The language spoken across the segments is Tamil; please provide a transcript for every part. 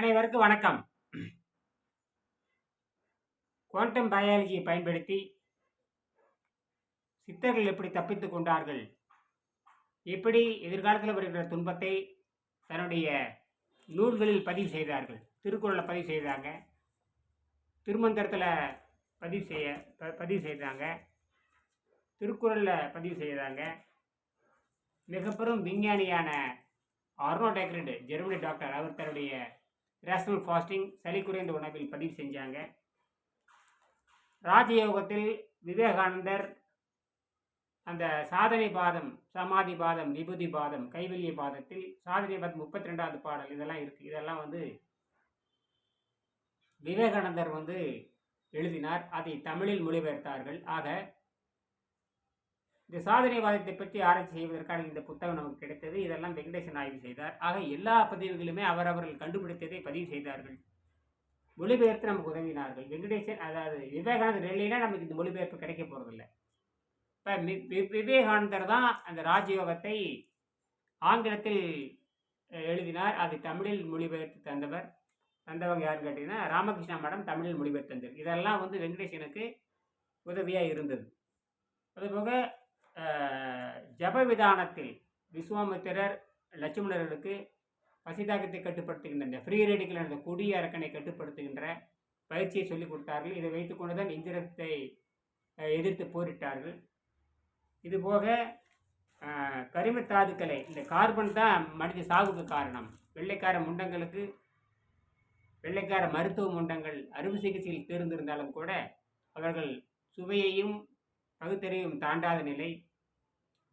அனைவருக்கும் வணக்கம். குவாண்டம் பயாலஜியை பயன்படுத்தி சித்தர்கள் எப்படி தப்பித்துக் கொண்டார்கள்? எப்படி எதிர்காலத்தில் வருகிற துன்பத்தை தன்னுடைய நூல்களில் பதிவு செய்தார்கள்? திருக்குறளில் பதிவு செய்தாங்க. திருமந்திரத்தில் பதிவு செய்ய ப- பதிவு செய்தாங்க. திருக்குறளில் பதிவு செய்தாங்க. மிகப்பெரும் விஞ்ஞானியான அருணோ டேக்ரிட் ஜெர்மனி டாக்டர் அவர் தன்னுடைய ரேஷனல் ஃபாஸ்டிங் சளி குறைந்த உணவில் பதிவு செஞ்சாங்க. ராஜயோகத்தில் விவேகானந்தர் அந்த சாதனை பாதம் சமாதி பாதம் விபூதி பாதம் கைவல்ய பாதத்தில் சாதனை பாதம் முப்பத்தி ரெண்டாவது பாடல் இதெல்லாம் இருக்குது இதெல்லாம் வந்து விவேகானந்தர் வந்து எழுதினார். அதை தமிழில் மொழிபெயர்த்தார்கள். ஆக இந்த சாதனைவாதத்தை பற்றி ஆராய்ச்சி செய்வதற்கான இந்த புத்தகம் நமக்கு கிடைத்தது. இதெல்லாம் வெங்கடேசன் ஆய்வு செய்தார். ஆக எல்லா பதிவுகளுமே அவரவர்கள் கண்டுபிடித்ததை பதிவு செய்தார்கள். மொழிபெயர்த்து நமக்கு உதவினார்கள். வெங்கடேசன் அதாவது விவேகானந்தர் இல்லைன்னா நமக்கு இந்த மொழிபெயர்ப்பு கிடைக்க போகிறதில்ல இப்போ விவேகானந்தர் தான் அந்த ராஜயோகத்தை ஆங்கிலத்தில் எழுதினார். அது தமிழில் மொழிபெயர்த்து தந்தவர். தந்தவங்க யாருன்னு கேட்டிங்கன்னா ராமகிருஷ்ணா மடம் தமிழில் மொழிபெயர்த்து தந்தது இதெல்லாம் வந்து வெங்கடேசனுக்கு உதவியாக இருந்தது. அதுபோக அஹ், ஜப விதானத்தில் விஸ்வாமித்திரர் லட்சுமணர்களுக்கு பசிதாகத்தை கட்டுப்படுத்துகின்ற இந்த ஃப்ரீ ரேடிக்கல் என்ற கொடிய அரக்கனை கட்டுப்படுத்துகின்ற பயிற்சியை சொல்லிக் கொடுத்தார்கள். இதை வைத்துக்கொண்டு தான் இந்திரத்தை எதிர்த்து போரிட்டார்கள். இதுபோக அஹ், கரிம தாதுக்களை இந்த கார்பன் தான் மனித சாவுக்கு காரணம். வெள்ளைக்கார முண்டங்களுக்கு வெள்ளைக்கார மருத்துவ முண்டங்கள் அறுவை சிகிச்சையில் தேர்ந்திருந்தாலும் கூட அவர்கள் சுவையையும் பகுத்தறிவும் தாண்டாத நிலை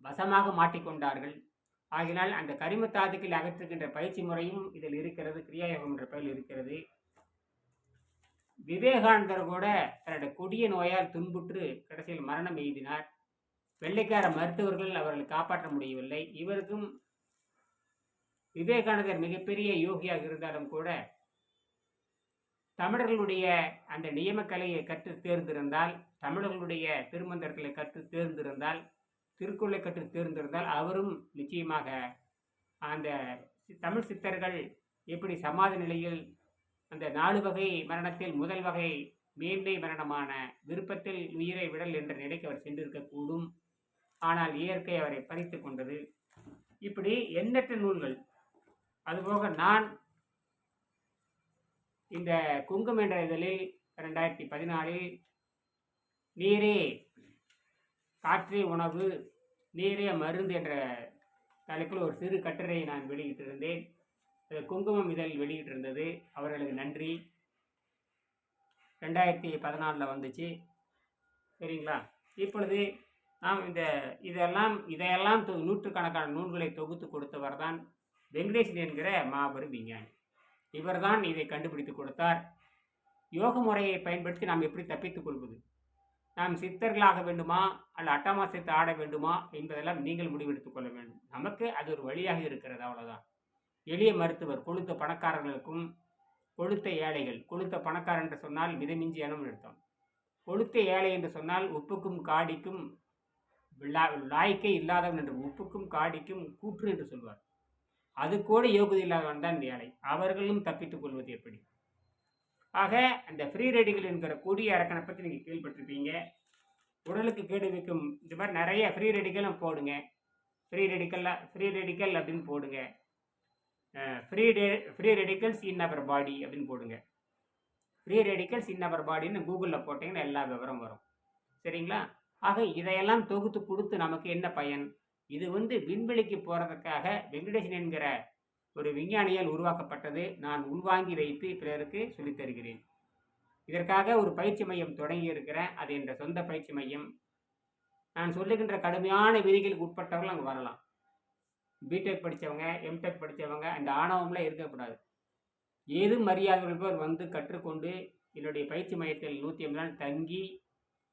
வசமாக மாட்டிக்கொண்டார்கள். ஆகினால் அந்த கரிம தாதுக்கள் அகற்றுகின்ற பயிற்சி முறையும் இதில் இருக்கிறது கிரியாயோகம் என்ற பெயரில் இருக்கிறது. விவேகானந்தர் கூட தன்னுடைய கொடிய நோயால் துன்புற்று கடைசியில் மரணம் எய்தினார். வெள்ளைக்கார மருத்துவர்கள் அவர்களை காப்பாற்ற முடியவில்லை. இவருக்கும் விவேகானந்தர் மிகப்பெரிய யோகியாக இருந்தாலும் கூட தமிழர்களுடைய அந்த நியமக்கலையை கற்று தேர்ந்திருந்தால் தமிழர்களுடைய திருமந்திரங்களை கற்று தேர்ந்திருந்தால் திருக்குறளை கற்று தேர்ந்திருந்தால் அவரும் நிச்சயமாக அந்த சி- தமிழ் சித்தர்கள் எப்படி சமாதி நிலையில் அந்த நாலு வகை மரணத்தில் முதல் வகை மேன்மை மரணமான விருப்பத்தில் உயிரை விடல் என்ற நிலைக்கு அவர் சென்றிருக்கக்கூடும். ஆனால் இயற்கை அவரை பறித்து கொண்டது. இப்படி எண்ணற்ற நூல்கள். அதுபோக நான் இந்த குங்கும என்ற இதழில் ரெண்டாயிரத்தி பதினாலில் நீரே காற்றே உணவு நீரே மருந்து என்ற தலைப்பில் ஒரு சிறு கட்டுரையை நான் வெளியிட்டிருந்தேன். அது குங்குமம் இதழ் வெளியிட்டிருந்தது. அவர்களுக்கு நன்றி. ரெண்டாயிரத்தி பதினாலில் வந்துச்சு. சரிங்களா? இப்பொழுது நாம் இந்த இதெல்லாம் இதையெல்லாம் தொ- நூற்றுக்கணக்கான நூல்களை தொகுத்து கொடுத்தவர் தான் வெங்கடேசன் என்கிற மாபெரும் விஞ்ஞானி. இவர்தான் இதை கண்டுபிடித்து கொடுத்தார். யோக முறையை பயன்படுத்தி நாம் எப்படி தப்பித்துக் கொள்வது? நாம் சித்தர்களாக வேண்டுமா? அல்ல அட்டமாசத்தை ஆட வேண்டுமா? என்பதெல்லாம் நீங்கள் முடிவெடுத்துக் கொள்ள வேண்டும். நமக்கு அது ஒரு வழியாக இருக்கிறது அவ்வளோதான் எளிய மருத்துவர் கொழுத்த பணக்காரர்களுக்கும் கொழுத்த ஏழைகள் கொழுத்த பணக்காரர் என்று சொன்னால் மிதமிஞ்சி இனம் அர்த்தம். கொழுத்த ஏழை என்று சொன்னால் உப்புக்கும் காடிக்கும் லாய்க்கே இல்லாதவன் என்று உப்புக்கும் காடிக்கும் கூற்று என்று சொல்வார். அது கூட யோகுதி இல்லாதவன் தான் ஏழை அவர்களும் தப்பித்துக் கொள்வது எப்படி? ஆக அந்த ஃப்ரீ ரெடிகள் என்கிற கொடிய அரக்கனை பற்றி நீங்கள் கேள்விப்பட்டிருப்பீங்க. உடலுக்கு கேடு வைக்கும் இந்த மாதிரி நிறைய ஃப்ரீ ரெடிகளும் போடுங்க. ஃப்ரீ ரேடிக்கல் ஃப்ரீ ரெடிக்கல் அப்படின்னு போடுங்க. ஃப்ரீ ரெ ஃப்ரீ ரெடிக்கல்ஸ் இன் அவர் பாடி அப்படின்னு போடுங்க. ஃப்ரீ ரெடிக்கல்ஸ் இன் அவர் பாடின்னு கூகுளில் போட்டிங்கன்னா எல்லா விவரம் வரும். சரிங்களா? ஆக இதையெல்லாம் தொகுத்து கொடுத்து நமக்கு என்ன பயன்? இது வந்து விண்வெளிக்கு போகிறதுக்காக வெங்கடேசன் என்கிற ஒரு விஞ்ஞானியால் உருவாக்கப்பட்டது. நான் உள்வாங்கி வைத்து பிறருக்கு சொல்லித் தருகிறேன். இதற்காக ஒரு பயிற்சி மையம் தொடங்கி இருக்கிறேன். அது என்ற சொந்த பயிற்சி மையம். நான் சொல்லுகின்ற கடுமையான விதிகளுக்கு உட்பட்டவர்கள் அங்கே வரலாம். பிடெக் படித்தவங்க எம்டெக் படித்தவங்க அந்த ஆணவம்லாம் இருக்கக்கூடாது. ஏதும் மரியாதை வந்து கற்றுக்கொண்டு என்னுடைய பயிற்சி மையத்தில் நூற்றி ஐம்பது நாள் தங்கி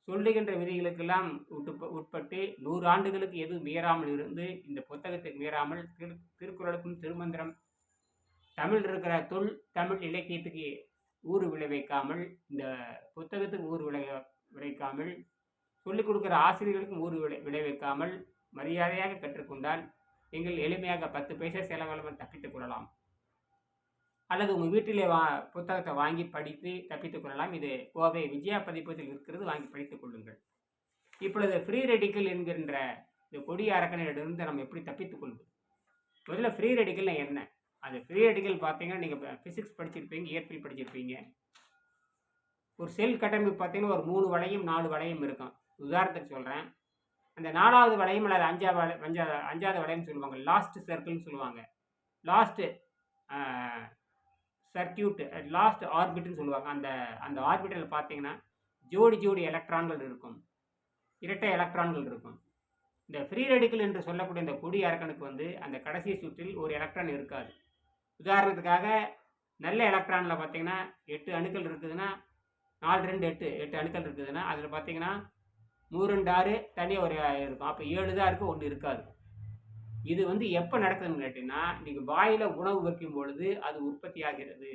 சொல்லுகின்ற விதிகளுக்கெல்லாம் உட்ப உட்பட்டு நூறு ஆண்டுகளுக்கு எதுவும் மீறாமல் இருந்து இந்த புத்தகத்துக்கு மீறாமல் திரு திருக்குறளுக்கும் திருமந்திரம் தமிழ் இருக்கிற தொல் தமிழ் இலக்கியத்துக்கு ஊறு விளைவிக்காமல் இந்த புத்தகத்துக்கு ஊறு விளை விளைவிக்காமல் சொல்லிக் கொடுக்குற ஆசிரியர்களுக்கும் ஊறு விளை விளைவிக்காமல் மரியாதையாக கற்றுக்கொண்டால் நீங்கள் எளிமையாக பத்து பைசா செலவளமல் தப்பித்துக் கொள்ளலாம். அல்லது உங்கள் வீட்டிலே வா புத்தகத்தை வாங்கி படித்து தப்பித்துக் கொள்ளலாம். இது கோவை விஜயா பதிப்பத்தில் இருக்கிறது. வாங்கி படித்துக் கொள்ளுங்கள். இப்பொழுது ஃப்ரீ ரெடிக்கல் என்கின்ற இந்த கொடிய அரக்கனிடமிருந்து நம்ம எப்படி தப்பித்துக் கொள்வது? முதல்ல ஃப்ரீ ரெடிக்கல்னா என்ன? அது ஃப்ரீ ரெடிக்கல் பார்த்தீங்கன்னா நீங்கள் ஃபிசிக்ஸ் படிச்சிருப்பீங்க இயற்பியல் படிச்சிருப்பீங்க. ஒரு செல் கட்டமைப்பு பார்த்தீங்கன்னா ஒரு மூணு வளையும் நாலு வளையம் இருக்கும். உதாரணத்துக்கு சொல்கிறேன் அந்த நாலாவது வளையம் அல்லது அஞ்சாவது வளை அஞ்சாவது அஞ்சாவது வளையம் சொல்லுவாங்க லாஸ்ட் சர்க்கிள்னு சொல்லுவாங்க. லாஸ்ட்டு சர்க்கியூட் லாஸ்ட் ஆர்பிட்னு சொல்லுவாங்க. அந்த அந்த ஆர்பிட்டில் பார்த்தீங்கன்னா ஜோடி ஜோடி எலக்ட்ரான்கள் இருக்கும். இரட்டை எலக்ட்ரான்கள் இருக்கும். இந்த ஃப்ரீ ரெடிக்கல் என்று சொல்லக்கூடிய இந்த கொடி அரக்கனுக்கு வந்து அந்த கடைசி சுற்றில் ஒரு எலக்ட்ரான் இருக்காது. உதாரணத்துக்காக நல்ல எலக்ட்ரானில் பார்த்தீங்கன்னா எட்டு அணுக்கள் இருக்குதுன்னா நாலு ரெண்டு எட்டு எட்டு அணுக்கள் இருக்குதுன்னா அதில் பார்த்தீங்கன்னா மூணு ரெண்டு ஆறு தனியாக ஒரு இருக்கும். அப்போ ஏழு தான் இருக்குது ஒன்று இருக்காது. இது வந்து எப்போ நடக்குதுன்னு கேட்டிங்கன்னா நீங்கள் வாயில் உணவு வைக்கும் பொழுது அது உற்பத்தி ஆகிறது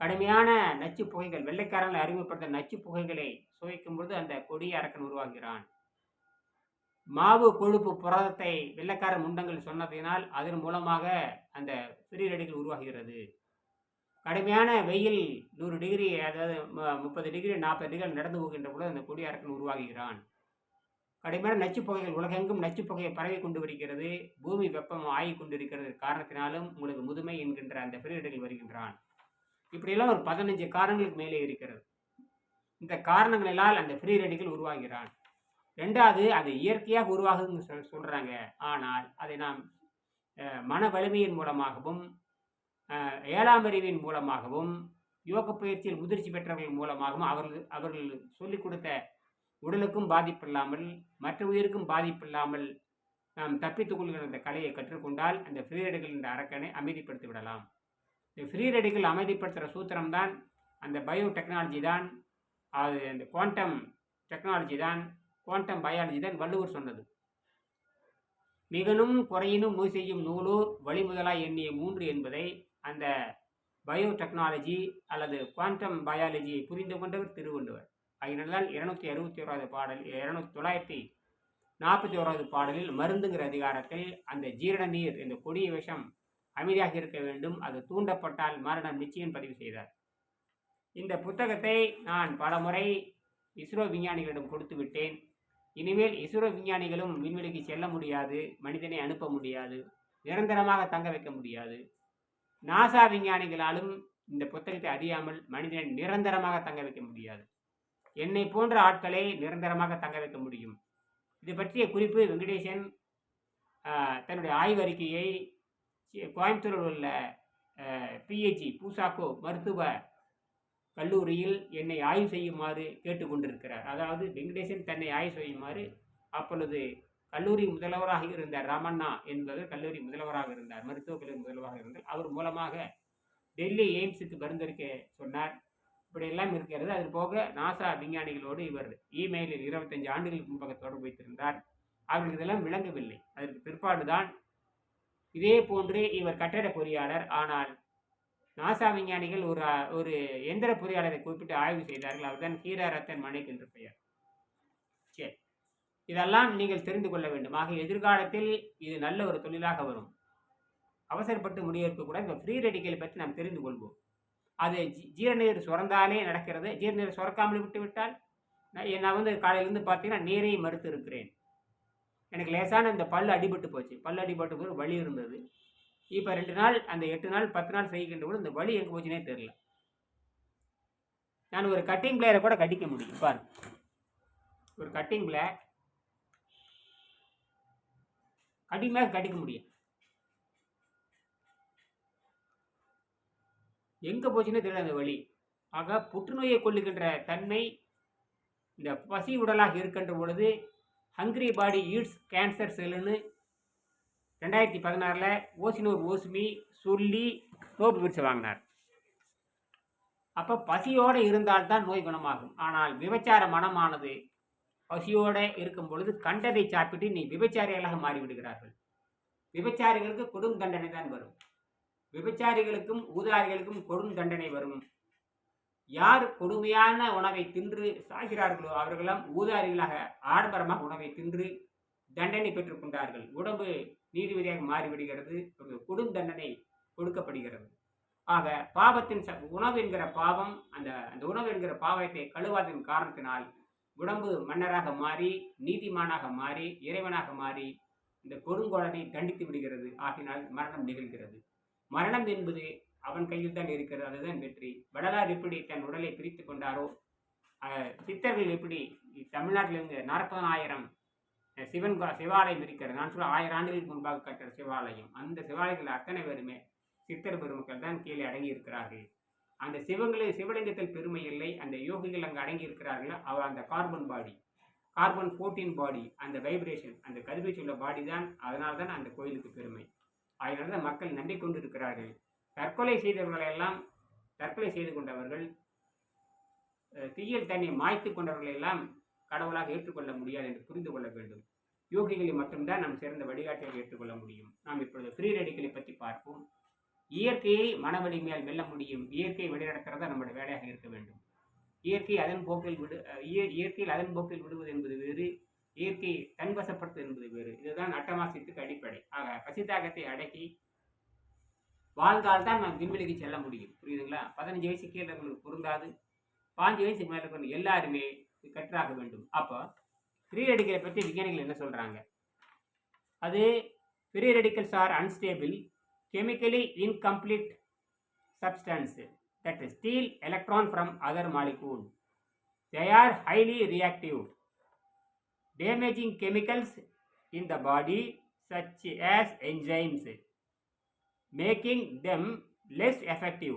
கடுமையான நச்சு புகைகள் வெள்ளைக்காரங்களை அறிமுகப்படுத்த நச்சு புகைகளை சுவைக்கும் பொழுது அந்த கொடிய அரக்கன் உருவாகிறான். மாவு கொழுப்பு புரதத்தை வெள்ளைக்கார முண்டங்கள் சொன்னதினால் அதன் மூலமாக அந்த ஃப்ரீ ரெடிகள் உருவாகிறது. கடுமையான வெயில் நூறு டிகிரி அதாவது முப்பது டிகிரி நாற்பது டிகிரி நடந்து போகின்ற பொழுது அந்த கொடிய அரக்கன் உருவாகுகிறான் அதேமாதிரி நச்சுப்பகைகள் உலகெங்கும் நச்சுப்பகையை பரவி கொண்டு வருகிறது. பூமி வெப்பம் ஆகி கொண்டிருக்கிறது காரணத்தினாலும் உங்களுக்கு முதுமை என்கின்ற அந்த ஃப்ரீடர்கள் வருகின்றான். இப்படியெல்லாம் ஒரு பதினஞ்சு காரணங்களுக்கு மேலே இருக்கிறது. இந்த காரணங்களினால் அந்த ஃப்ரீ ரெடிகள் உருவாகிறான். ரெண்டாவது அது இயற்கையாக உருவாகுதுன்னு சொல் சொல்கிறாங்க ஆனால் அதை நாம் மன வலிமையின் மூலமாகவும் ஏழாம் அறிவின் மூலமாகவும் யோக பயிற்சியில் முதிர்ச்சி பெற்றவர்கள் மூலமாகவும் அவர்கள் அவர்கள் சொல்லிக் கொடுத்த உடலுக்கும் பாதிப்பில்லாமல் மற்ற உயிருக்கும் பாதிப்பில்லாமல் நாம் தப்பித்துக் கொள்கிற அந்த கலையை கற்றுக்கொண்டால் அந்த ஃப்ரீ ரெடிகள் என்ற அரக்கனை அமைதிப்படுத்தி விடலாம். இந்த ஃப்ரீ ரெடிகள் அமைதிப்படுத்துகிற சூத்திரம் தான் அந்த பயோ டெக்னாலஜி தான் அது அந்த குவாண்டம் டெக்னாலஜி தான் குவாண்டம் பயாலஜி தான் வள்ளுவர் சொன்னது. மிகனும் குறையினும் நோய் செய்யும் நூலூர் வழிமுதலாய் எண்ணிய மூன்று என்பதை அந்த பயோ டெக்னாலஜி அல்லது குவாண்டம் பயாலஜியை புரிந்து கொண்டவர் திருவள்ளுவர். அதனால்தான் இருநூத்தி அறுபத்தி ஓராவது பாடல் இருநூத்தி தொள்ளாயிரத்தி நாற்பத்தி ஓராவது பாடலில் மருந்துங்கிற அதிகாரத்தில் அந்த ஜீரண நீர் இந்த கொடிய விஷம் அமைதியாக இருக்க வேண்டும். அது தூண்டப்பட்டால் மரணம் நிச்சயம் பதிவு செய்தார். இந்த புத்தகத்தை நான் பல முறை இஸ்ரோ விஞ்ஞானிகளிடம் கொடுத்து விட்டேன். இனிமேல் இஸ்ரோ விஞ்ஞானிகளும் விண்வெளிக்கு செல்ல முடியாது மனிதனை அனுப்ப முடியாது நிரந்தரமாக தங்க வைக்க முடியாது. நாசா விஞ்ஞானிகளாலும் இந்த புத்தகத்தை அறியாமல் மனிதனை நிரந்தரமாக தங்க வைக்க முடியாது. என்னை போன்ற ஆட்களை நிரந்தரமாக தங்க வைக்க முடியும். இது பற்றிய குறிப்பு வெங்கடேசன் தன்னுடைய ஆய்வறிக்கையை கோயம்புத்தூரில் உள்ள பிஹெச்சி பூசாக்கோ மருத்துவ கல்லூரியில் என்னை ஆய்வு செய்யுமாறு கேட்டுக்கொண்டிருக்கிறார். அதாவது வெங்கடேசன் தன்னை ஆய்வு செய்யுமாறு அப்பொழுது கல்லூரி முதல்வராக இருந்த ராமண்ணா என்பவர் கல்லூரி முதல்வராக இருந்தார் மருத்துவக் கல்லூரி முதல்வராக இருந்தார். அவர் மூலமாக டெல்லி எய்ம்ஸுக்கு பரிந்துரைக்க சொன்னார். இப்படியெல்லாம் இருக்கிறது. அது போக நாசா விஞ்ஞானிகளோடு இவர் இமெயிலில் இருபத்தஞ்சு ஆண்டுகளுக்கு முன்பாக தொடர்பு வைத்திருந்தார். அவர்களுக்கு இதெல்லாம் விளங்கவில்லை. அதற்கு பிற்பாடுதான் இதே போன்று இவர் கட்டட பொறியாளர் ஆனால் நாசா விஞ்ஞானிகள் ஒரு ஒரு எந்திர பொறியாளரை குறிப்பிட்டு ஆய்வு செய்தார்கள். அவர்தான் ஹீரா ரத்தன் மணிக் என்று பெயர். சரி. இதெல்லாம் நீங்கள் தெரிந்து கொள்ள வேண்டும். ஆக எதிர்காலத்தில் இது நல்ல ஒரு தொழிலாக வரும். அவசரப்பட்டு முடிவெடுக்கக்கூடாது இந்த ஃப்ரீ ரெடிக்கலை பற்றி நாம் தெரிந்து கொள்வோம். அது ஜீரநீர் சுரந்தாலே நடக்கிறது. ஜீரநீர் சுரக்காமல் விட்டு விட்டால் நான் நான் வந்து காலையிலேருந்து பார்த்தீங்கன்னா நீரை மறுத்து இருக்கிறேன். எனக்கு லேசான இந்த பல் அடிபட்டு போச்சு. பல் அடிபட்டு போது வலி இருந்தது. இப்போ ரெண்டு நாள் அந்த எட்டு நாள் பத்து நாள் செய்கின்ற போது இந்த வலி எங்கே போச்சுனே தெரில நான் ஒரு கட்டிங் பிளேயரை கூட கட்டிக்க முடியும். பாரு ஒரு கட்டிங் பிளேயர் கடிமையாக கடிக்க கட்டிக்க முடியும். எங்கே போச்சுன்னே தெரியல அந்த வழி. ஆக புற்றுநோயை கொள்ளுகின்ற தன்மை இந்த பசி உடலாக இருக்கின்ற பொழுது ஹங்கிரி பாடி ஈட்ஸ் கேன்சர் செல்லுன்னு ரெண்டாயிரத்தி பதினாறில் ஓசினூர் ஓசுமி சொல்லி தோப்பு பிரித்து வாங்கினார். அப்போ பசியோடு இருந்தால்தான் நோய் குணமாகும். ஆனால் விபச்சார மனமானது பசியோடு இருக்கும் பொழுது கண்டதை சாப்பிட்டு நீ விபச்சாரிகளாக மாறிவிடுகிறார்கள். விபச்சாரிகளுக்கு கொடும் தண்டனை தான் வரும். விபச்சாரிகளுக்கும் ஊதாரிகளுக்கும் கொடும் தண்டனை வரும். யார் கொடுமையான உணவை தின்று சாகிறார்களோ அவர்களெல்லாம் ஊதாரிகளாக ஆடம்பரமாக உணவை தின்று தண்டனை பெற்றுக்கொண்டார்கள் உடம்பு நீதிபதியாக மாறிவிடுகிறது. ஒரு கொடும் தண்டனை கொடுக்கப்படுகிறது. ஆக பாவத்தின் ச- உணவு என்கிற பாவம் அந்த அந்த உணவு என்கிற பாவத்தை கழுவாதன் காரணத்தினால் உடம்பு மன்னராக மாறி நீதிமானாக மாறி இறைவனாக மாறி இந்த கொடுங்கோலனை தண்டித்து விடுகிறது. ஆகினால் மரணம் நிகழ்கிறது. மரணம் என்பது அவன் கையில் தான் இருக்கிறது அதுதான் வெற்றி. வடலார் எப்படி தன் உடலை பிரித்து கொண்டாரோ சித்தர்கள் எப்படி தமிழ்நாட்டிலிருந்து நாற்பதனாயிரம் சிவன் சிவாலயம் இருக்கிறது. நான் சொல்ல ஆயிரம் ஆண்டுகளுக்கு முன்பாக கட்டுற சிவாலயம். அந்த சிவாலயத்தில் அத்தனை பேருமே சித்தர் பெருமக்கள் தான் கீழே அடங்கி இருக்கிறார்கள். அந்த சிவங்களே சிவலிங்கத்தில் பெருமை இல்லை அந்த யோகிகள் அங்கே அடங்கி இருக்கிறார்கள். அவர் அந்த carbon body carbon fourteen body அந்த வைப்ரேஷன் அந்த கதிர்வீச்சு உள்ள பாடி தான். அதனால தான் அந்த கோயிலுக்கு பெருமை. அதனால மக்கள் நம்பிக்கொண்டு இருக்கிறார்கள் தற்கொலை செய்தவர்களை எல்லாம் தற்கொலை செய்து கொண்டவர்கள் அஹ், தீயில் தன்னை மாய்த்து கொண்டவர்களை எல்லாம் கடவுளாக ஏற்றுக்கொள்ள முடியாது என்று புரிந்து கொள்ள வேண்டும். யோகிகளை மட்டும்தான் நாம் சிறந்த வழிகாட்டியாக ஏற்றுக்கொள்ள முடியும். நாம் இப்பொழுது ஃப்ரீ ரெடிகளை பற்றி பார்ப்போம். இயற்கையை மன வலிமையால் வெல்ல முடியும். இயற்கையை வழிநடத்துறதா நம்முடைய வேலையாக இருக்க வேண்டும். இயற்கை அதன் போக்கில் விடு இய- இயற்கையில் அதன் போக்கில் விடுவது என்பது வேறு இயற்கை தன்வசப்படுத்து என்பது வேறு. இதுதான் அட்டமாசத்துக்கு அடிப்படை. ஆக பசித்தாகத்தை அடக்கி வாழ்ந்தால்தான் நாம் விண்வெளிக்கு செல்ல முடியும். புரியுதுங்களா? பதினஞ்சு வயசு கீழே உங்களுக்கு பொருந்தாது. பாஞ்சு வயசுக்கு மேலே கொண்டு எல்லாருமே கற்றாக வேண்டும். அப்போ ஃப்ரீ ரெடிக்கலை பற்றி விஞ்ஞானிகள் என்ன சொல்கிறாங்க அது free radicals are unstable chemically incomplete that that steal electron from other molecule they are highly reactive damaging chemicals in the body such as enzymes, making them less effective.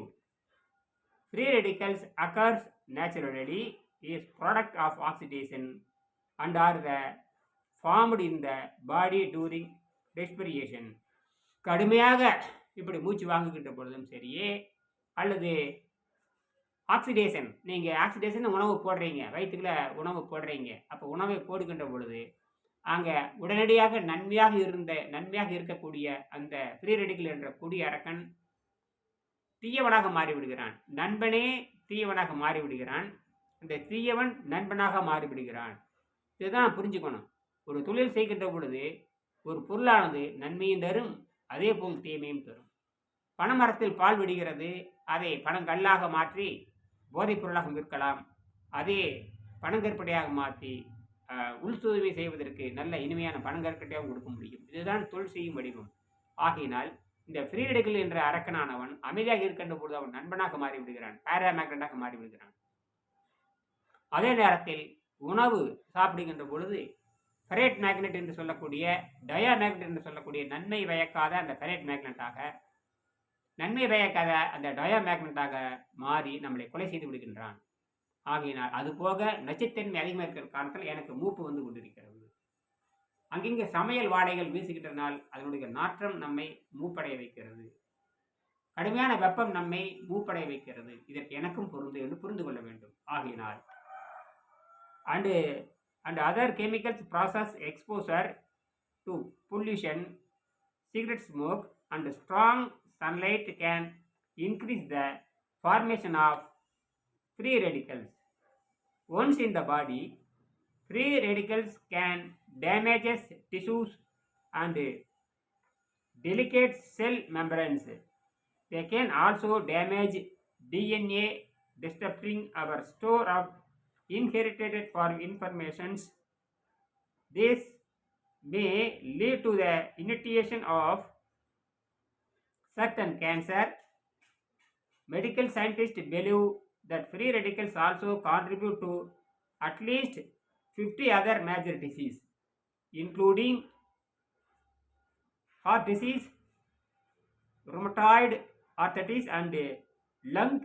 Free radicals occurs naturally is product of oxidation and are the formed in the body during respiration. கடுமையாக இப்படி மூச்சு வாங்குகின்ற பொழுதும் சரியே அல்லது ஆக்சிடேஷன் நீங்கள் ஆக்சிடேஷன் உணவு போடுறீங்க வயிற்றுக்குள்ள உணவு போடுறீங்க. அப்போ உணவை போடுகின்ற பொழுது அங்கே உடனடியாக நன்மையாக இருந்த நன்மையாக இருக்கக்கூடிய அந்த ஃப்ரீ ரெடிக்கல் என்ற குடி அரக்கன் தீயவனாக மாறிவிடுகிறான். நண்பனே தீயவனாக மாறிவிடுகிறான். இந்த தீயவன் நண்பனாக மாறிவிடுகிறான். இதுதான் புரிஞ்சுக்கணும். ஒரு தொழில் செய்கின்ற பொழுது ஒரு பொருளானது நன்மையும் தரும் அதே போல் தீமையும் தரும். பனமரத்தில் பால் விடுகிறது அதை பனங்கல்லாக மாற்றி போதைப் பொருளாக விற்கலாம் அதே பனங்கற்படையாக மாற்றி உள் தூய்மை செய்வதற்கு நல்ல இனிமையான பணங்கற்கட்டையாகவும் கொடுக்க முடியும். இதுதான் தொழில் செய்யும் வடிவம். ஆகையினால் இந்த ஃப்ரீ ரெடிக்கல் என்ற அரக்கனானவன் அமைதியாக இருக்கின்ற பொழுது அவன் நண்பனாக மாறி விடுகிறான் பேராமேக்னட்டாக மாறி விடுகிறான் அதே நேரத்தில் உணவு சாப்பிடுகின்ற பொழுது ஃபெரேட் மேக்னெட் என்று சொல்லக்கூடிய டயா மேக்னெட் என்று சொல்லக்கூடிய நன்மை வயக்காத அந்த ஃபெரேட் மேக்னெட்டாக நன்மை பயக்காத அந்த டயா மேக்னட்டாக மாறி நம்மளை கொலை செய்து விடுகின்றான். ஆகையினால் அது போக நச்சுத்தன்மை அதிகமாக இருக்கிற காரணத்தில் எனக்கு மூப்பு வந்து கொண்டிருக்கிறது. அங்கிங்கே சமையல் வாடைகள் வீசுகின்றனால் அதனுடைய நாற்றம் நம்மை மூப்படைய வைக்கிறது. கடுமையான வெப்பம் நம்மை மூப்படைய வைக்கிறது. இதற்கு எனக்கும் பொருந்து என்று புரிந்து கொள்ள வேண்டும். ஆகையினால் and and other chemicals process exposure to pollution cigarette smoke and strong sunlight can increase the formation of free radicals. Once in the body, free radicals can damage tissues and delicate cell membranes. They can also damage DNA, disrupting our store of inherited for informations. This may lead to the initiation of certain cancer. Medical scientists believe that free radicals also contribute to at least 50 other major diseases, including heart disease, rheumatoid arthritis, and lung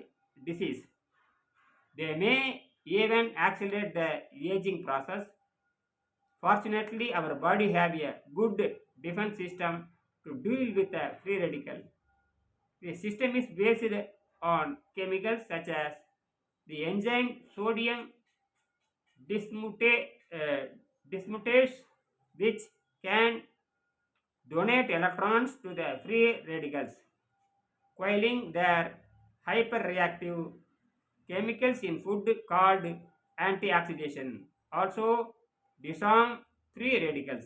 disease. They may even accelerate the aging process. Fortunately, our body have a good defense system to deal with the free radical. The system is based on chemicals such as the enzyme sodium dismutase, uh, dismutase which can donate electrons to the free radicals, quelling their hyperreactive chemicals in food called antioxidation also disarm free radicals.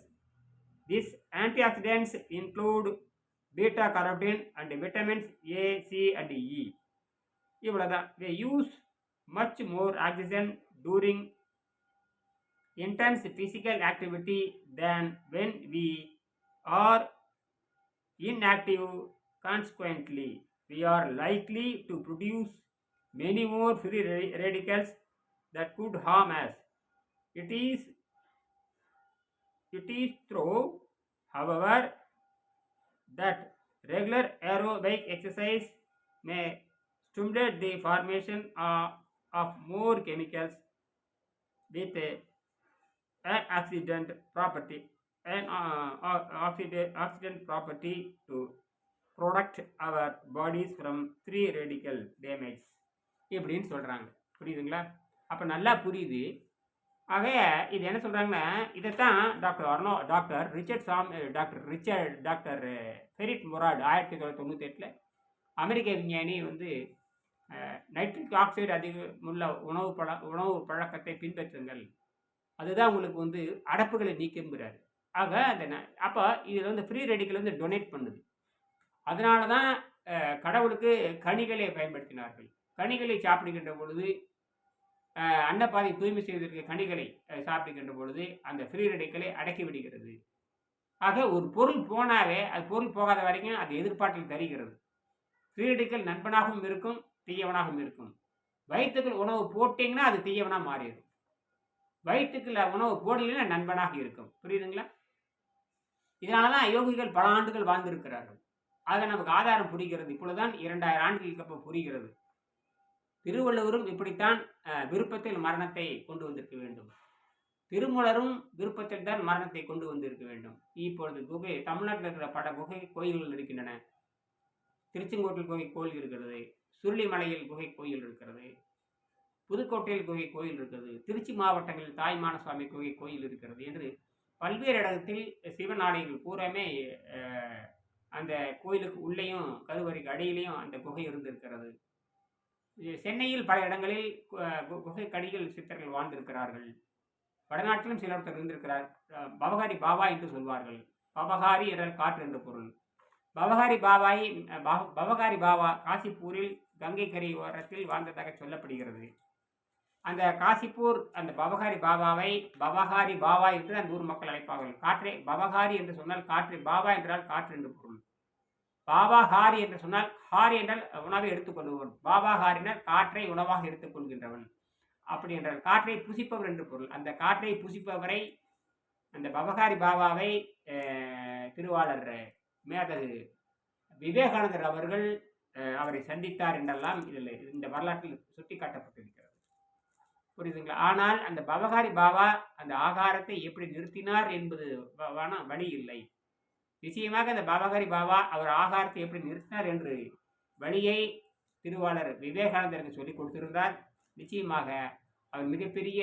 These antioxidants include beta carotene and vitamins A C and E இவ்வளோதான் they use much more oxygen during intense physical activity than when we are inactive consequently we are likely to produce many more free ra- radicals that could harm us it is it is true however that regular aerobic exercise may stimulate the formation of, of more chemicals with a an accident property an uh, uh, oxidant, oxidant property to protect our bodies from free radical damage இப்படின்னு சொல்கிறாங்க புரியுதுங்களா அப்போ நல்லா புரியுது ஆகைய இது என்ன சொல்கிறாங்கன்னா இதைத்தான் doctor Arno doctor Richard Sam doctor Richard doctor Ferid Murad ஆயிரத்தி தொள்ளாயிரத்தி தொண்ணூற்றி எட்டில் அமெரிக்க விஞ்ஞானி வந்து நைட்ரிக் ஆக்சைடு அதிகமுள்ள உணவு பழ உணவு பழக்கத்தை பின்பற்றுங்கள். அதுதான் உங்களுக்கு வந்து அடப்புகளை நீக்குங்கிறாரு ஆக அந்த ந- அப்போ இதில் வந்து ஃப்ரீ ரெடிக்கல் வந்து டொனேட் பண்ணுது. அதனால தான் கடவுளுக்கு கனிகளை பயன்படுத்தினார்கள். கனிகளை சாப்பிடுகின்ற பொழுது அன்னப்பாதை தூய்மை செய்வதற்கு கனிகளை சாப்பிடுகின்ற பொழுது அந்த ஃப்ரீ ரெடிக்கலை அடக்கி விடுகிறது. ஆக ஒரு பொருள் போனாவே அது பொருள் போகாத வரைக்கும் அது எதிர்பார்ப்பில் தருகிறது. ஃப்ரீ ரெடிக்கல் நண்பனாகவும் இருக்கும் தீயவனாகவும் இருக்கும். வயிற்றுக்குள் உணவு போட்டிங்கன்னா அது தீயவனாக மாறிடும். வயிற்றுக்குள்ள உணவு போடலைன்னா நண்பனாக இருக்கும். புரியுதுங்களா? இதனால தான் யோகிகள் பல ஆண்டுகள் வாழ்ந்திருக்கிறார்கள். ஆக நமக்கு ஆதாரம் புரிகிறது. இப்பொழுதுதான் இரண்டாயிரம் ஆண்டுகளுக்கு அப்போ புரிகிறது. திருவள்ளுவரும் இப்படித்தான் விருப்பத்தில் மரணத்தை கொண்டு வந்திருக்க வேண்டும். திருமலரும் விருப்பத்தில் தான் மரணத்தை கொண்டு வந்திருக்க வேண்டும். இப்பொழுது குகை தமிழ்நாட்டில் இருக்கிற பல குகை கோயில்கள் இருக்கின்றன. திருச்செங்கோட்டில் குகை கோயில் இருக்கிறது. சுருளிமலையில் குகை கோயில் இருக்கிறது. புதுக்கோட்டையில் குகை கோயில் இருக்கிறது. திருச்சி மாவட்டங்களில் தாய்மான சுவாமி குகை கோயில் இருக்கிறது என்று பல்வேறு இடத்தில் சிவன் ஆலயங்கள் பூராமே அந்த கோயிலுக்கு உள்ளேயும் கருவறைக்கு அடியிலையும் அந்த குகை இருந்திருக்கிறது. சென்னையில் பல இடங்களில் கு- கு- குகை கடிகள் சித்தர்கள் வாழ்ந்திருக்கிறார்கள். வடநாட்டிலும் சிலர் இருந்திருக்கிறார். பவகாரி பாபா என்று சொல்வார்கள். பவகாரி என்றால் காற்று என்று பொருள். பவகாரி பாபாய் பவ- பவகாரி பாபா காசிப்பூரில் கங்கை கரை ஓரத்தில் வாழ்ந்ததாக சொல்லப்படுகிறது. அந்த காசிப்பூர் அந்த பவகாரி பாபாவை பவகாரி பாபா என்று அந்த ஊர் மக்கள் அழைப்பார்கள். காற்றை பவகாரி என்று சொன்னால் காற்று பாபா என்றால் காற்று என்று பொருள். பாபா ஹாரி என்று சொன்னால் ஹாரி என்றால் உணவை எடுத்துக்கொள்பவன். பாபா ஹாரினால் காற்றை உணவாக எடுத்துக்கொள்கின்றவன். அப்படி என்றால் காற்றை புசிப்பவர் என்று பொருள். அந்த காற்றை புசிப்பவரை அந்த பவகாரி பாபாவை திருவாளர் மேதகு விவேகானந்தர் அவர்கள் அவரை சந்தித்தார் என்றெல்லாம் இதில் இந்த வரலாற்றில் சுட்டிக்காட்டப்பட்டிருக்கிறது. புரியுதுங்களா? ஆனால் அந்த பவகாரி பாபா அந்த ஆகாரத்தை எப்படி நிறுத்தினார் என்பது வ- வன- வழி இல்லை. நிச்சயமாக அந்த பவகாரி பாபா அவர் ஆகாரத்தை எப்படி நிறுத்தினார் என்று வழியை திருவாளர் விவேகானந்தருக்கு சொல்லிக் கொடுத்திருந்தார். நிச்சயமாக அவர் மிகப்பெரிய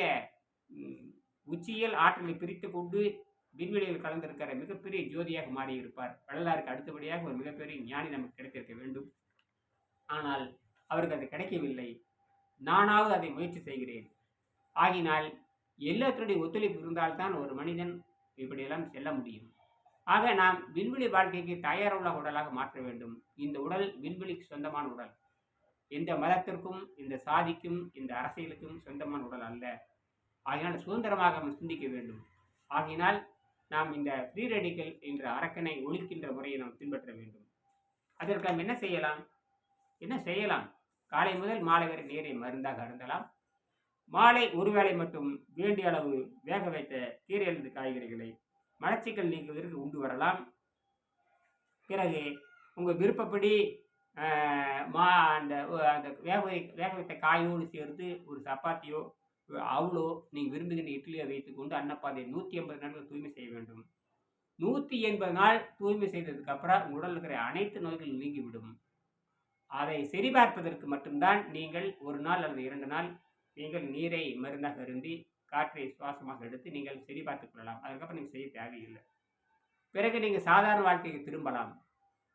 உச்சியில் ஆற்றலை பிரித்து கொண்டு விண்வெளியில் கலந்திருக்கிற மிகப்பெரிய ஜோதியாக மாறியிருப்பார். வள்ளலாருக்கு அடுத்தபடியாக ஒரு மிகப்பெரிய ஞானி நமக்கு கிடைத்திருக்க வேண்டும். ஆனால் அவருக்கு அது கிடைக்கவில்லை. நானாவது அதை முயற்சி செய்கிறேன். ஆகினால் எல்லாத்துடைய ஒத்துழைப்பு இருந்தால்தான் ஒரு மனிதன் இப்படியெல்லாம் செல்ல முடியும். ஆக நாம் விண்வெளி வாழ்க்கைக்கு தயாருள்ள உடலாக மாற்ற வேண்டும். இந்த உடல் விண்வெளிக்கு சொந்தமான உடல். எந்த மதத்திற்கும் இந்த சாதிக்கும் இந்த அரசியலுக்கும் சொந்தமான உடல் அல்ல. ஆகினால் சுதந்திரமாக நாம் சிந்திக்க வேண்டும். ஆகினால் நாம் இந்த ஃப்ரீ ரெடிக்கல் என்ற அரக்கனை ஒழிக்கின்ற முறையை நாம் பின்பற்ற வேண்டும். அதற்கு நாம் என்ன செய்யலாம்? என்ன செய்யலாம்? காலை முதல் மாலை வரை நீரை மருந்தாக அருந்தலாம். மாலை ஒருவேளை மட்டும் வேண்டிய அளவு வேக வைத்த கீரை அல்லது காய்கறிகளை மலச்சிக்கல் நீக்குவதற்கு உண்டு வரலாம். பிறகு உங்கள் விருப்பப்படி மா அந்த அந்த வேக வேக வைத்த காயோடு சேர்த்து ஒரு சப்பாத்தியோ அவ்வளோ நீங்கள் விரும்புகின்ற இட்லியை வைத்துக்கொண்டு அன்னப்பாதையை நூற்றி எண்பது நாட்கள் தூய்மை செய்ய வேண்டும். நூற்றி எண்பது நாள் தூய்மை செய்ததுக்கு அப்புறம் உங்கள் இருக்கிற அனைத்து நோய்களும் நீங்கிவிடும். அதை சரிபார்ப்பதற்கு மட்டும்தான் நீங்கள் ஒரு நாள் அல்லது இரண்டு நாள் நீங்கள் நீரை மருந்தாக அருந்தி காற்றை சுவாசமாக எடுத்து நீங்கள் சரி பார்த்துக் கொள்ளலாம். அதுக்கப்புறம் நீங்கள் செய்ய தேவையில்லை. பிறகு நீங்கள் சாதாரண வாழ்க்கைக்கு திரும்பலாம்.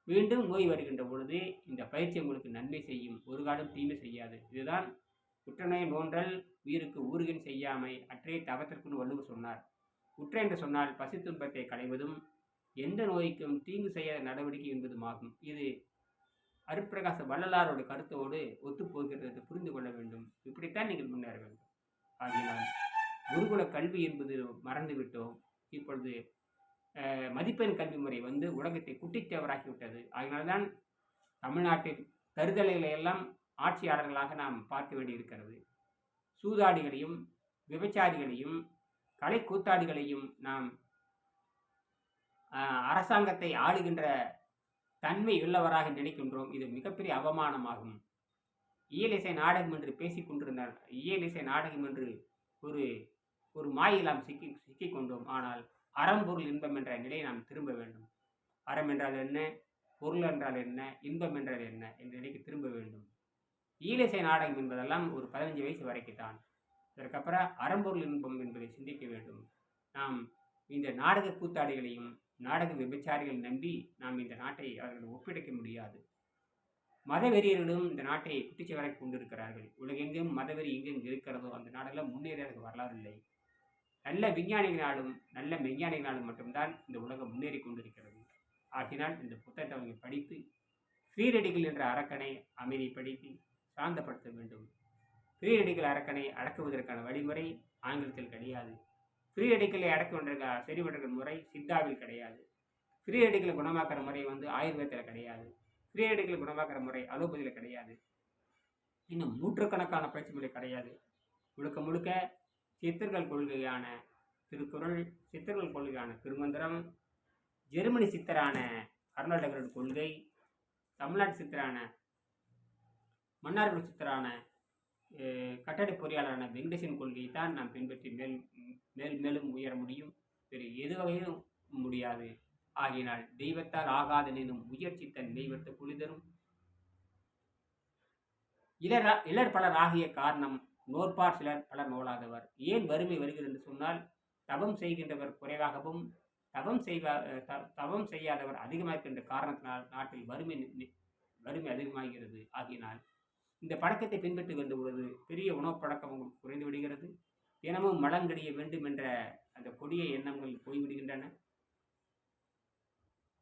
மீண்டும் நோய் வருகின்ற பொழுது இந்த பயிற்சி உங்களுக்கு நன்மை செய்யும். ஒரு காலம் தீமை செய்யாது. இதுதான் குற்றநோய் நோன்றல் உயிருக்கு ஊறுகின் செய்யாமை. அற்றே தவத்திற்குன்னு வள்ளுவர் சொன்னார். குற்ற என்று சொன்னால் பசி துன்பத்தை களைவதும் எந்த நோய்க்கும் தீங்கு செய்யாத நடவடிக்கை என்பதுமாகும். இது அருட்பிரகாச வள்ளலாரோட கருத்தோடு ஒத்துப்போகிறது புரிந்து கொள்ள வேண்டும். இப்படித்தான் நீங்கள் முன்னேற வேண்டும். ஆகினால் குருகுல கல்வி என்பது மறந்துவிட்டோம். இப்பொழுது மதிப்பெண் கல்வி முறை வந்து உலகத்தை குட்டித்தேவராகிவிட்டது அதனால்தான் தமிழ்நாட்டில் தருதலைகளை எல்லாம் ஆட்சியாளர்களாக நாம் பார்க்க வேண்டியிருக்கிறது. சூதாடிகளையும் விபச்சாரிகளையும் கலை கூத்தாடிகளையும் நாம் அரசாங்கத்தை ஆளுகின்ற தன்மை உள்ளவராக நினைக்கின்றோம். இது மிகப்பெரிய அவமானமாகும். இயலிசை நாடகம் என்று பேசிக் கொண்டிருந்தார். இயலிசை நாடகம் என்று ஒரு ஒரு மாயில் நாம் சிக்கி சிக்கிக் கொண்டோம் ஆனால் அறம்பொருள் இன்பம் என்ற நிலையை நாம் திரும்ப வேண்டும். அறம் என்றால் என்ன? பொருள் என்றால் என்ன? இன்பம் என்றால் என்ன? என்ற நிலைக்கு திரும்ப வேண்டும். ஈலிசை நாடகம் என்பதெல்லாம் ஒரு பதினஞ்சு வயசு வரைக்கும் இதற்கப்புறம் அறம்பொருள் இன்பம் என்பதை சிந்திக்க வேண்டும். நாம் இந்த நாடக கூத்தாடிகளையும் நாடக விபச்சாரிகள் நம்பி நாம் இந்த நாட்டை அவர்கள் ஒப்படைக்க முடியாது. மதவெறியர்களும் இந்த நாட்டை குட்டிச்சவரை கொண்டிருக்கிறார்கள். உலகெங்கும் மதவெறி எங்கெங்கு இருக்கிறதோ அந்த நாடெல்லாம் முன்னேறியதற்கு வரலாறு இல்லை. நல்ல விஞ்ஞானிகளாலும் நல்ல மெஞ்ஞானிகளாலும் மட்டும்தான் இந்த உலகம் முன்னேறி கொண்டிருக்கிறது. ஆகினால் இந்த புத்தகத்தை அவங்க படித்து ஃப்ரீரெடிகள் என்ற அரக்கனை அமைதிப்படுத்தி சாந்தப்படுத்த வேண்டும். ஃப்ரீரடிகள் அரக்கனை அடக்குவதற்கான வழிமுறை ஆங்கிலத்தில் கிடையாது. ஃப்ரீரெடிகளை அடக்குவதற்கு சரி முறை சித்தாவில் கிடையாது. ஃப்ரீரடிகளை குணமாக்குற முறை வந்து ஆயுர்வேதத்தில் கிடையாது. ஃப்ரீரெடிகளை குணமாக்குற முறை அலோபதியில் கிடையாது. இன்னும் நூற்றுக்கணக்கான பயிற்சி முறை கிடையாது. முழுக்க முழுக்க சித்தர்கள் கொள்கையான திருக்குறள் சித்தர்கள் கொள்கையான திருமந்திரம் ஜெர்மனி சித்தரான அருணாடகரோட கொள்கை தமிழ்நாட்டு சித்தரான மன்னார்கள் சித்தரான அஹ், கட்டட பொறியாளரான வெங்கடேசன் கொள்கையை தான் நாம் பின்பற்றி மேல் மேல் மேலும் உயர முடியும். வேறு எது வகையிலும் முடியாது. ஆகினால் தெய்வத்தால் ஆகாதெனும் முயற்சி தன் தெய்வத்தை குளிதரும் இளர் இளர் பலர் ஆகிய காரணம் நோற்பார் சிலர் பலர் நோலாதவர் ஏன் வறுமை வருகிறது என்று சொன்னால் தவம் செய்கின்றவர் குறைவாகவும் தவம் செய்வா த- தவம் செய்யாதவர் அதிகமாக இருக்கின்ற காரணத்தினால் நாட்டில் வறுமை வறுமை அதிகமாகிறது. ஆகினால் இந்த பழக்கத்தை பின்பற்றி கொண்டு பொழுது பெரிய உணவு பழக்கம் உங்களுக்கு குறைந்து விடுகிறது. தினமும் மலங்கடிய வேண்டும் என்ற அந்த கொடிய எண்ணங்கள் போய்விடுகின்றன.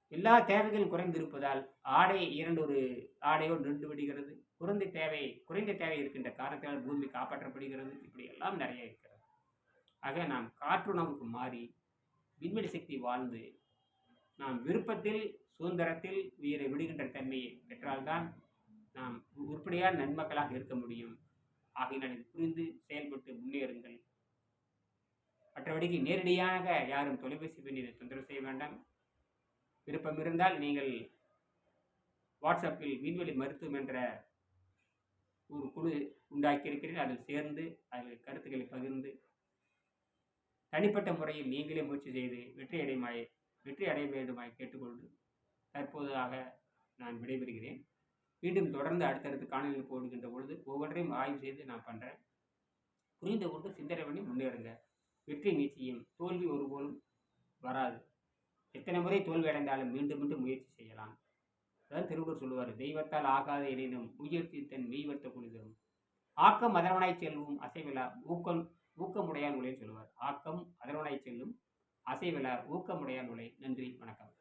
எல்லா தேவைகளும் குறைந்திருப்பதால் ஆடை இரண்டு ஒரு ஆடையோ நின்று விடுகிறது. குறைந்த தேவை குறைந்த தேவை இருக்கின்ற காரணத்தினால் பூமி காப்பாற்றப்படுகிறது. இப்படி எல்லாம் நிறைய இருக்கிறது. ஆக நாம் காற்றுணவுக்கு மாறி விண்வெளி சக்தி வாழ்ந்து நாம் விருப்பத்தில் சுதந்திரத்தில் உயிரை விடுகின்ற தன்மையை பெற்றால்தான் நாம் உருப்படியான நன்மக்களாக இருக்க முடியும். ஆகையினால் இது புரிந்து செயல்பட்டு முன்னேறுங்கள். மற்றபடிக்கு நேரடியாக யாரும் தொலைபேசி பெண்ணை தொந்தரவு செய்ய வேண்டாம். விருப்பம் இருந்தால் நீங்கள் வாட்ஸ்அப்பில் விண்வெளி மருத்துவம் என்ற ஒரு குழு உண்டாக்கியிருக்கிறேன். அதில் சேர்ந்து அதில் கருத்துக்களை பகிர்ந்து தனிப்பட்ட முறையில் நீங்களே முயற்சி செய்து வெற்றி அடைமாய் வெற்றி அடைய வேண்டுமாய் கேட்டுக்கொண்டு தற்போதாக நான் விடைபெறுகிறேன். மீண்டும் தொடர்ந்து அடுத்தடுத்து காணொலியில் போடுகின்ற பொழுது ஒவ்வொன்றையும் ஆய்வு செய்து நான் பண்ணுறேன் புரிந்து கொண்டு சிந்தனை பண்ணி முன்னேறுங்க. வெற்றி நிச்சயம் தோல்வி ஒருபோதும் வராது. எத்தனை முறை தோல்வி அடைந்தாலும் மீண்டும் மீண்டும் முயற்சி செய்யலாம். அதான் திருவள்ளுவர் சொல்லுவார் தெய்வத்தால் ஆகாத எனினும் முயற்சி தன் மெய்வர்த்த புனிதரும் ஆக்கம் அதரவனாய் செல்வும் அசைவிலா ஊக்கம் ஊக்கமுடையான் உலை சொல்லுவார். ஆக்கம் அதரவனாய் செல்லும் அசைவிலா ஊக்கமுடையான் உலை நன்றி வணக்கம்.